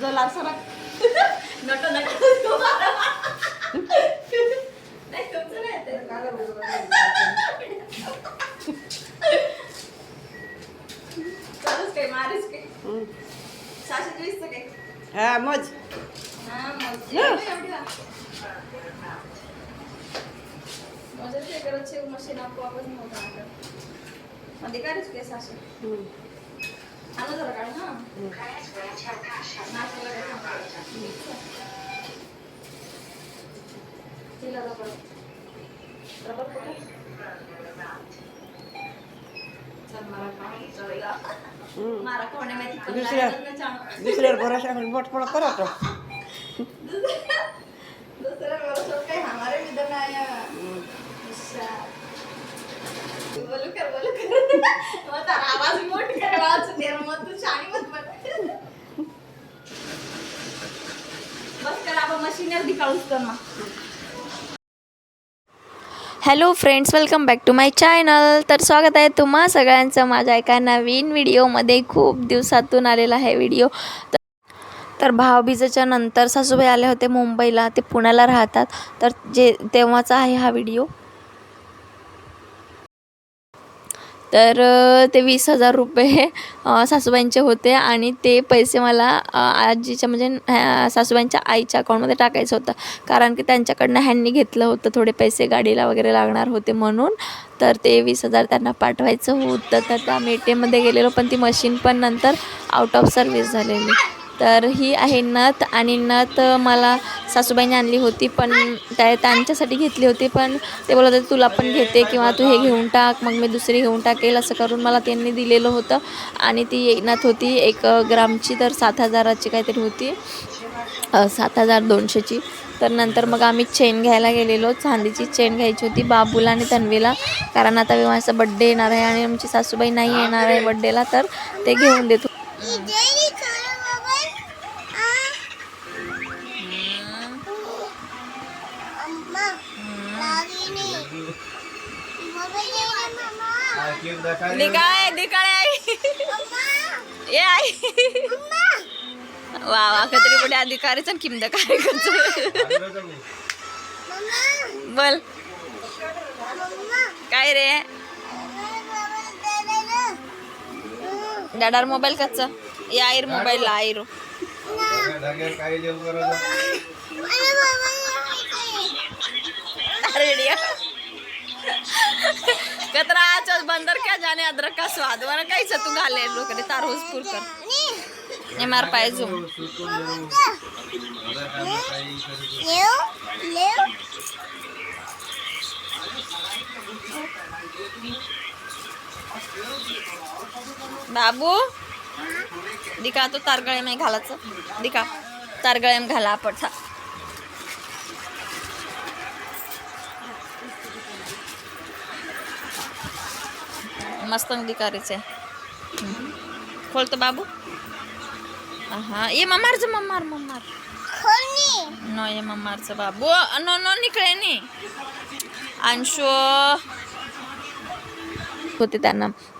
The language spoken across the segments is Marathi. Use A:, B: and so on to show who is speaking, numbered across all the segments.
A: जो लालसरा नट नट
B: हं. हा मज.
A: मशीन आपोआपच आपलं मध्ये काय सहाशे.
B: हं.
A: आणू जरा काढ हा.
B: दुसऱ्या. दुसऱ्यावर भरोसा बोट पड करत
A: दूसरा वर्षों के हमारे भी दिन आया अच्छा बोलू कर बोलू कर मग तारा आवाज मोठ कर आवाज देर मत तू शानी मत बन बस कर आप
C: hello friends welcome back to my channel तर स्वागत आहे तुम्हा सगळ्यांचं माझ्या एका नवीन व्हिडिओमध्ये. खूप दिवसातून आलेला आहे व्हिडिओ. तर तर भावबीजेच्या नंतर सासूबाई आले होते मुंबईला. ते पुण्याला राहतात. तर जे तेव्हाचा आहे हा व्हिडिओ. तर ते वीस हजार रुपये सासूबाईंचे होते आणि ते पैसे मला आजीच्या म्हणजे सासूबाईंच्या आईच्या अकाउंटमध्ये टाकायचं होतं. कारण की त्यांच्याकडनं ह्यांनी घेतलं होतं थोडे पैसे गाडीला वगैरे लागणार होते म्हणून. तर ते वीस हजार त्यांना पाठवायचं होतं. तर त्या ए टी एममध्ये गेलेलो पण ती मशीन पण नंतर आउट ऑफ सर्विस झालेली. तर ही आहे नथ आणि नथ मला सासूबाईने आणली होती पण त्या त्यांच्यासाठी घेतली होती पण ते बोलत होते तुला पण घेते किंवा तू हे घेऊन टाक मग मी दुसरी घेऊन टाकेल असं करून मला त्यांनी दिलेलं होतं. आणि ती येणात होती एक ग्रामची तर सात हजाराची काहीतरी होती सात हजार दोनशेची. तर नंतर मग आम्ही चेन घ्यायला गेलेलो चांदीची चेन घ्यायची होती बाबूला आणि तन्वीला. कारण आता विमाचा बड्डे येणार आहे आणि आमची सासूबाई नाही येणार आहे बड्डेला तर ते घेऊन देतो.
A: दिकाळे दिकाळे आई ए आई. वा वा कतरी पुढे अधिकारीच आणि किमद काय करतो बोल. काय रे? डॅडार मोबाईल कच्चा या आईर मोबाईल आईरो. रेडियो जाने अदरक का स्वाद? वर काहीच तू घाले लोकडे तारहूस पूर कर. हे मार पाय झुम बाबू दिका तो तारगळ्याम घालायचं. दिका तारगळ्याम घाला आपण सा- मस्त दिकारीचे खोलतो बाबू? हा ये मम्मारचं मम्मार मम्मार. नो ये मम्मारचं बाबू. नो नो निकळे नी. अंशो.
C: होते त्यांना. अं,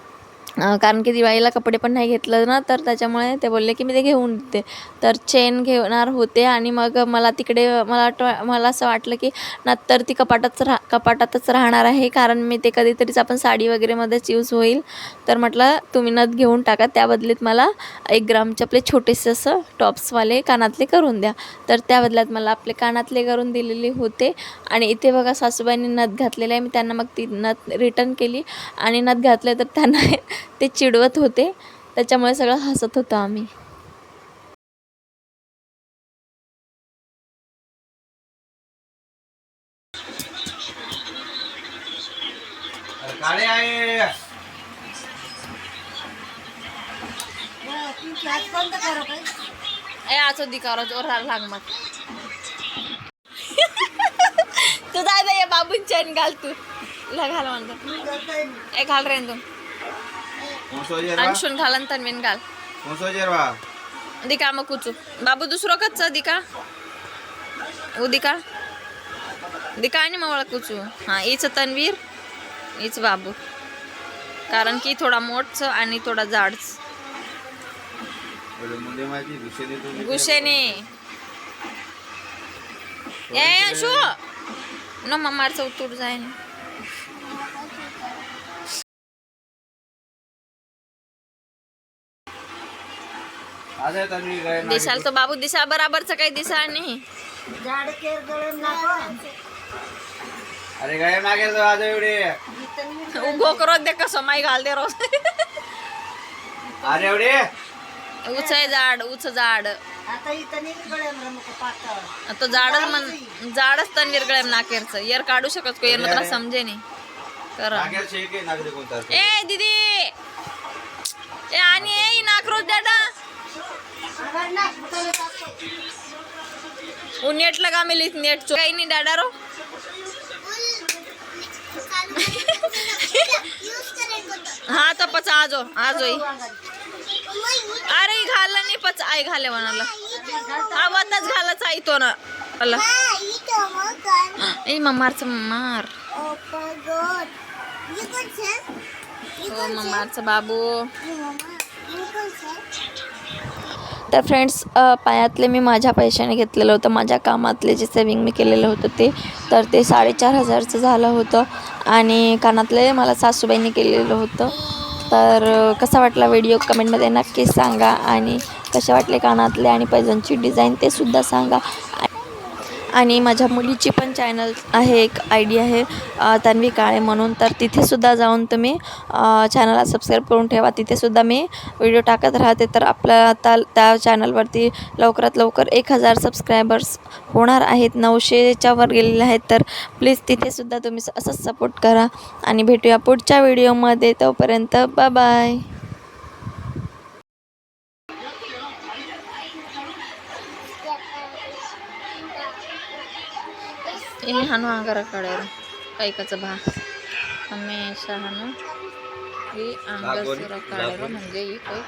C: कारण की दिवाळीला कपडे पण नाही घेतलं ना तर त्याच्यामुळे ते बोलले की मी ते घेऊन देते. तर चेन घेणार होते आणि मग मला तिकडे मला वाट मला असं वाटलं की नंतर ती कपाटात राह कपाटातच राहणार आहे कारण मी ते कधीतरीच आपण साडी वगैरेमध्येच यूज होईल. तर म्हटलं तुम्ही नथ घेऊन टाका त्या बदलीत मला एक ग्रामचे आपले छोटेसे असं टॉप्सवाले कानातले करून द्या. तर त्या बदल्यात मला आपले कानातले करून दिलेले होते. आणि इथे बघा सासूबाईंनी नथ घातलेले आहे. मी त्यांना मग ती नथ रिटर्न केली. आणि नथ घातले तर त्यांना ते चिडवत होते. त्याच्यामुळे सगळं हसत होतो आम्ही.
A: ए आचो दिकारो जोर लाग मग. तू जाय घाल तू. ला घाल म्हणतो ए घाल रे तू अंशून घाल आणि तन्वीन घाल दिका मग कुचू. बाबू दुसरं कच्च दिका. उ दिका. आणि मग कुचू. हा हीच तन्वीर हीच बाबू. कारण की थोडा मोठच आणि थोडा जाडच.
C: गुशेने ए अंशू! न मम्माचं उत्तर जाय दिसाल तो बाबू दिसा बराबरचं काही दिसा नाही.
B: अरे गळे मागे जाऊ आज एवढे.
C: उभो करो दे कसं माई घाल दे रोज.
B: अरे एवढे?
C: उच आहे झाड उच झाड. तो झाडच मन झाडच तर निर्गळ्याम नाकेरचं. एर काढू शकत को एर तुला समजे नाही. कर ए दीदी! ए आणि ए नाकरोज दादा! नेट लगा मिली नेट चो काही नाही डाडा रो हा तर पच आजो आजो ही. अरे घालला नाही पच आई घाले म्हणाला हा वतच घालाच आई तो ना अला ए मम्मारचं मम्मार हो मम्मारचं बाबू तर फ्रेंड्स पायातले मी माझ्या पैशाने घेतलेलं होतं. माझ्या कामातले जे सेविंग मी केलेलं होतं ते तर ते साडेचार हजारचं झालं होतं. आणि कानातले मला सासूबाईंनी केलेलं होतं. तर कसा वाटला व्हिडिओ कमेंटमध्ये नक्कीच सांगा. आणि कसे वाटले कानातले आणि पैजांची डिझाईन ते सुद्धा सांगा. आणि माझ्या मुलीची पण चॅनल आहे एक आय डी आहे तन्वी काळे म्हणून. तर तिथेसुद्धा जाऊन तुम्ही चॅनलला सबस्क्राईब करून ठेवा. तिथेसुद्धा मी व्हिडिओ टाकत राहते. तर आपल्या आता त्या चॅनलवरती लवकरात लवकर एक हजार सबस्क्रायबर्स होणार आहेत. नऊशेच्या वर गेलेले आहेत. तर प्लीज तिथेसुद्धा तुम्ही असंच सपोर्ट करा. आणि भेटूया पुढच्या व्हिडिओमध्ये तोपर्यंत bye bye ini hanu anggar kadero kaikaचं भा हमेशा हनु ही अंगर
B: लागवड-
C: सुरा काढेरो
B: लागवड.
C: म्हणजे ही काही